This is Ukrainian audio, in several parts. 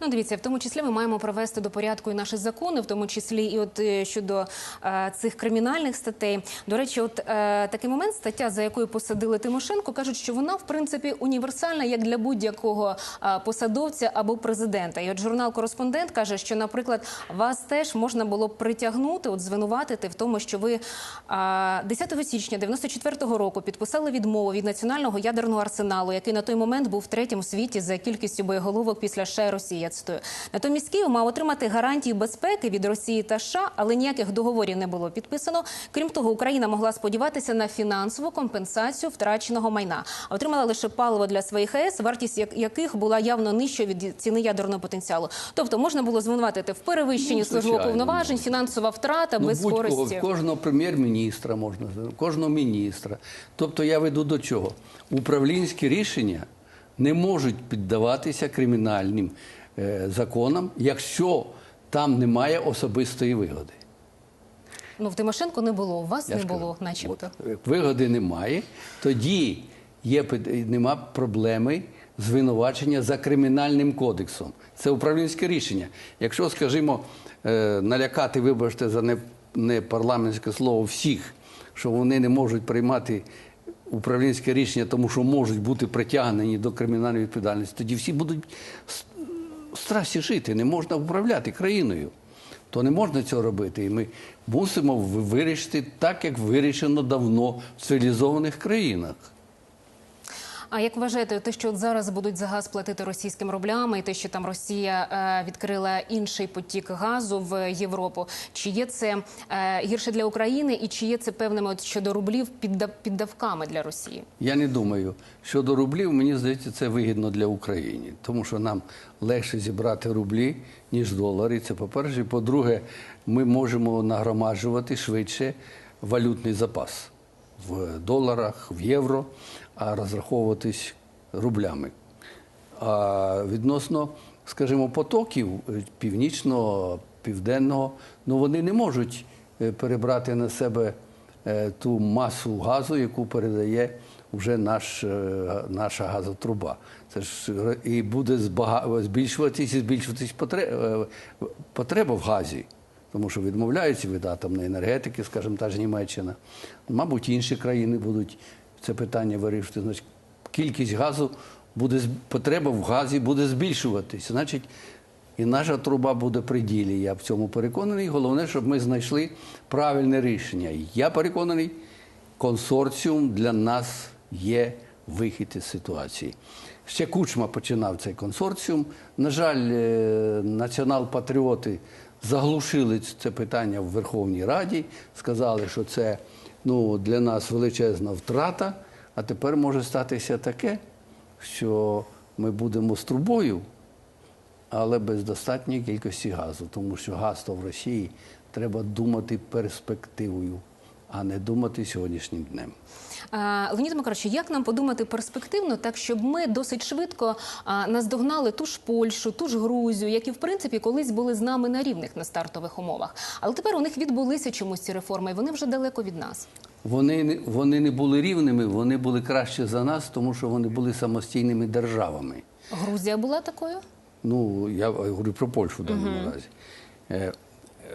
Ну, дивіться, в тому числі ми маємо привести до порядку і наші закони, в тому числі і от е, щодо е, цих кримінальних статей. До речі, от е, такий момент, стаття, за якою посадили Тимошенко, кажуть, що вона в принципі універсальна як для будь-якого е, посадовця або президента. І от журнал Кореспондент каже, що, наприклад, вас теж можна було б притягнути, от звинуватити в тому, що ви е, 10 січня 94-го року підписали відмову від національного ядерного арсеналу, який на той момент був третім у світі за кількістю боєголовок після і Росії. Я цитую. Натомість Київ мав отримати гарантії безпеки від Росії та США, але ніяких договорів не було підписано. Крім того, Україна могла сподіватися на фінансову компенсацію втраченого майна, а отримала лише паливо для своїх АЕС, вартість яких була явно нижчою від ціни ядерного потенціалу. Тобто можна було звинуватити в перевищенні Ну, службових повноважень, фінансова втрата, Ну, без користі. кожного прем'єр-міністра можна, кожного міністра. Тобто я веду до чого? Управлінські рішення не можуть піддаватися кримінальним законам, якщо там немає особистої вигоди. Ну в Тимошенко не було. У вас Я не кажу, було, начебто. от, вигоди немає, тоді є, нема проблеми звинувачення за кримінальним кодексом. Це управлінське рішення. Якщо, скажімо, е, налякати, вибачте, за не, не парламентське слово всіх, що вони не можуть приймати управлінське рішення, тому що можуть бути притягнені до кримінальної відповідальності, тоді всі будуть в жити, не можна управляти країною. То не можна цього робити. І ми мусимо вирішити так, як вирішено давно в цивілізованих країнах. А як вважаєте, те, що зараз будуть за газ платити російським рублями, і те, що там Росія е, відкрила інший потік газу в Європу, чи є це е, гірше для України, і чи є це певними от щодо рублів піддав, піддавками для Росії? Я не думаю, щодо рублів, мені здається, це вигідно для України, тому що нам легше зібрати рублі, ніж долари. Це по-перше. По-друге, ми можемо нагромаджувати швидше валютний запас в доларах, в євро, а розраховуватись рублями. А відносно, скажімо, потоків е, північного, південного, ну вони не можуть е, перебрати на себе е, ту масу газу, яку передає вже наш, наша газотруба. Це ж і буде збільшуватись і збільшуватись потре- потреба в газі. Тому що відмовляються від атомної енергетики, скажімо, та ж Німеччина. Мабуть, інші країни будуть це питання вирішувати. Значить, кількість газу буде потреба в газі буде збільшуватись. Значить, і наша труба буде при ділі. Я в цьому переконаний. Головне, щоб ми знайшли правильне рішення. Я переконаний, консорціум для нас є вихід із ситуації. Ще Кучма починав цей консорціум. На жаль, е, націонал-патріоти заглушили це питання в Верховній Раді, сказали, що це ну, для нас величезна втрата, а тепер може статися таке, що ми будемо з трубою, але без достатньої кількості газу, тому що газ то в Росії треба думати перспективою, а не думати сьогоднішнім днем. Леонід Макарович, як нам подумати перспективно, так щоб ми досить швидко наздогнали ту ж Польщу, ту ж Грузію, які в принципі колись були з нами на рівних на стартових умовах. Але тепер у них відбулися чомусь ці реформи, і вони вже далеко від нас. Вони, вони не були рівними, вони були краще за нас, тому що вони були самостійними державами. Грузія була такою. ну я говорю про Польщу в даному разі. Е,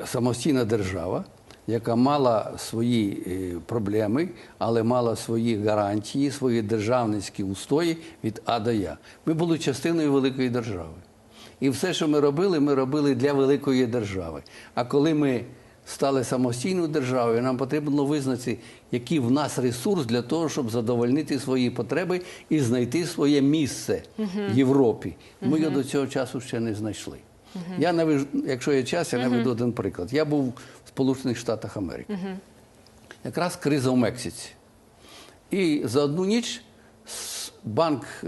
Самостійна держава, яка мала свої е, проблеми, але мала свої гарантії, свої державницькі устої від А до Я. Ми були частиною великої держави. І все, що ми робили, ми робили для великої держави. А коли ми стали самостійною державою, нам потрібно визнати, який в нас ресурс для того, щоб задовольнити свої потреби і знайти своє місце в Європі. Ми його до цього часу ще не знайшли. Я наведу, якщо є час, я наведу один приклад. Я був в Сполучених Штатах Америки. Якраз криза в Мексиці. І за одну ніч банк е,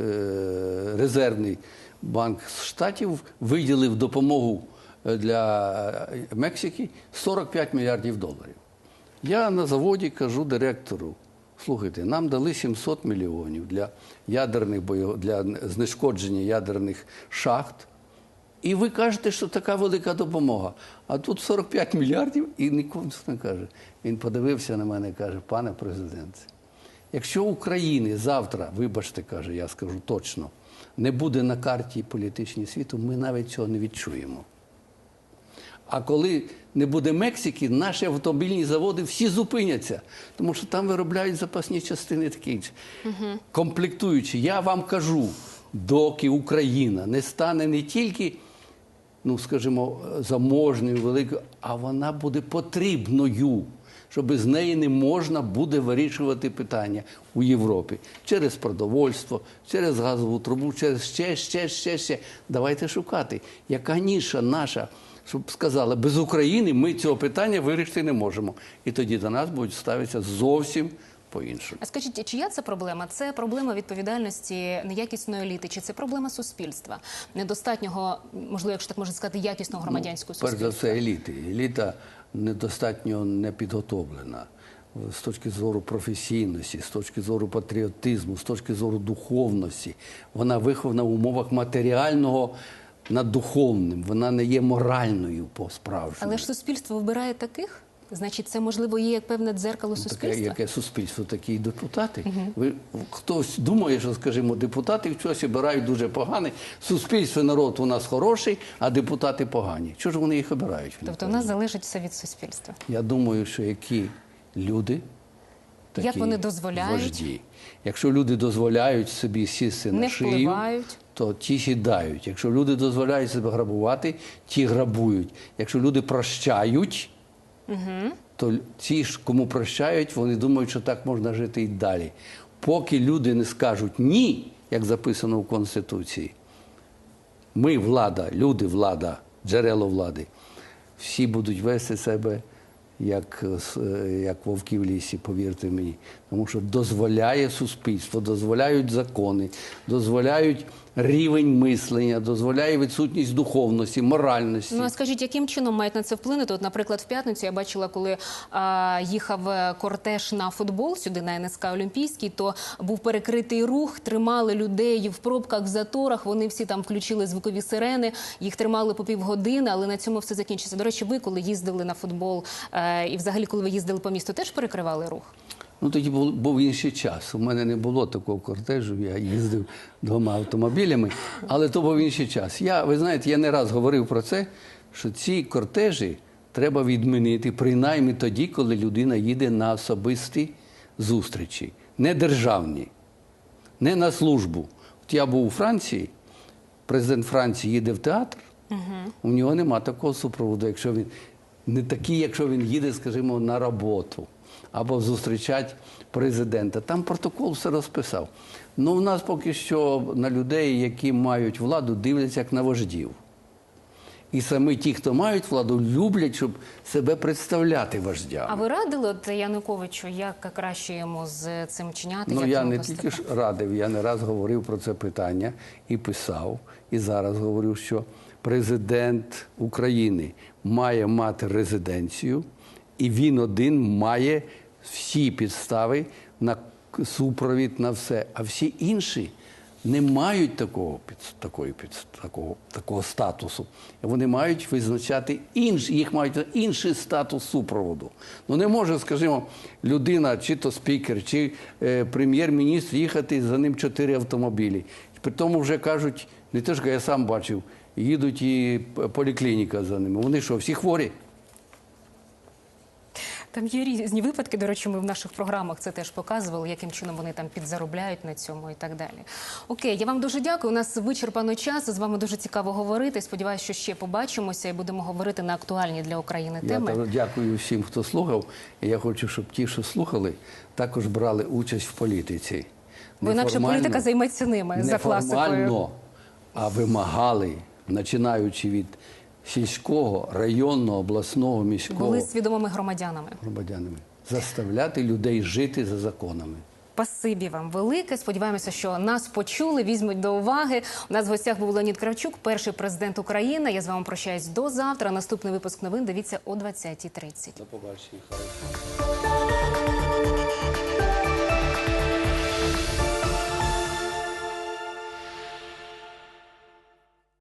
резервний банк штатів виділив допомогу е, для е, Мексики 45 мільярдів доларів. Я на заводі кажу директору: слухайте, нам дали 700 мільйонів для ядерних бойов... для знешкодження ядерних шахт. І ви кажете, що така велика допомога. А тут 45 мільярдів і нікому не каже. Він подивився на мене і каже, пане президенте, якщо України завтра, вибачте, каже, я скажу точно, не буде на карті політичній світу, ми навіть цього не відчуємо. А коли не буде Мексики, наші автомобільні заводи всі зупиняться, тому що там виробляють запасні частини такі комплектуючі. Я вам кажу, доки Україна не стане не тільки, ну скажімо, заможною, великою, а вона буде потрібною, що без неї не можна буде вирішувати питання у Європі через продовольство, через газову трубу, через ще, ще, ще, ще. Давайте шукати, яка ніша наша щоб сказали, без України ми цього питання вирішити не можемо. І тоді до нас будуть ставитися зовсім по-іншому. А скажіть, чия це проблема? Це проблема відповідальності неякісної еліти, чи це проблема суспільства? Недостатнього, можливо, якщо так можна сказати, якісного громадянського Перш за все, еліти. Еліта недостатньо не підготовлена з точки зору професійності, з точки зору патріотизму, з точки зору духовності. Вона вихована в умовах матеріального над духовним. Вона не є моральною по справжньому. Але ж суспільство вибирає таких? Значить, це можливо є як певне дзеркало Таке, суспільства? яке суспільство, такі й депутати. Ви хтось думає, що скажімо, депутати щось обирають дуже поганий. Суспільство і народ у нас хороший, а депутати погані. Чого ж вони їх обирають? Тобто в нас залежить все від суспільства. Я думаю, що які люди, такі Як вони дозволяють? вожді. Якщо люди дозволяють собі сісти Не на шию, впливають. то ті сідають. Якщо люди дозволяють себе грабувати, ті грабують. Якщо люди прощають, то ті ж, кому прощають, вони думають, що так можна жити і далі. Поки люди не скажуть ні, як записано в Конституції, ми влада, люди влада, джерело влади, всі будуть вести себе як, е, як вовки в лісі, повірте мені. Тому що дозволяє суспільство, дозволяють закони, дозволяють рівень мислення, дозволяє відсутність духовності, моральності. Ну а скажіть, яким чином мають на це вплинути? От, наприклад, в п'ятницю я бачила, коли а, їхав е, кортеж на футбол сюди на НСК Олімпійський, то був перекритий рух, тримали людей в пробках, в заторах. Вони всі там включили звукові сирени, їх тримали по півгодини, але на цьому все закінчиться. До речі, ви коли їздили на футбол е, і взагалі, коли ви їздили по місту, теж перекривали рух? Ну тоді був, був інший час. У мене не було такого кортежу, я їздив двома автомобілями, але то був інший час. Я, ви знаєте, я не раз говорив про це, що ці кортежі треба відмінити принаймні тоді, коли людина їде на особисті зустрічі, не державні, не на службу. От я був у Франції, президент Франції їде в театр, у нього нема такого супроводу, якщо він не такий, якщо він їде, скажімо, на роботу або зустрічать президента. Там протокол все розписав. Ну, в нас поки що на людей, які мають владу, дивляться як на вождів. І саме ті, хто мають владу, люблять, щоб себе представляти вождями. А ви радили от Януковичу, як краще йому з цим чиняти? Ну як я не поступати? тільки ж радив, я не раз говорив про це питання і писав. І зараз говорю, що президент України має мати резиденцію, і він один має всі підстави на супровід на все. А всі інші не мають такого під такої під такого, такого статусу. Вони мають визначати інший, їх мають інший статус супроводу. Ну не може, скажімо, людина, чи то спікер, чи е, прем'єр-міністр їхати за ним чотири автомобілі. При тому вже кажуть, не те, що я сам бачив, їдуть і поліклініка за ними. Вони що, всі хворі? Там є різні випадки. До речі, ми в наших програмах це теж показували, яким чином вони там підзаробляють на цьому і так далі. Окей, я вам дуже дякую. У нас вичерпано час. З вами дуже цікаво говорити. Сподіваюся, що ще побачимося і будемо говорити на актуальні для України теми. так дякую всім, хто слухав. Я хочу, щоб ті, що слухали, також брали участь в політиці. Бо інакше політика займеться ними за класикою. а вимагали, починаючи від сільського, районного, обласного, міського Були свідомими громадянами. громадянами, заставляти людей жити за законами. Спасибі вам велике. Сподіваємося, що нас почули, візьмуть до уваги. У нас в гостях був Леонід Кравчук, перший президент України. Я з вами прощаюсь до завтра. Наступний випуск новин дивіться о 20.30. До побачення.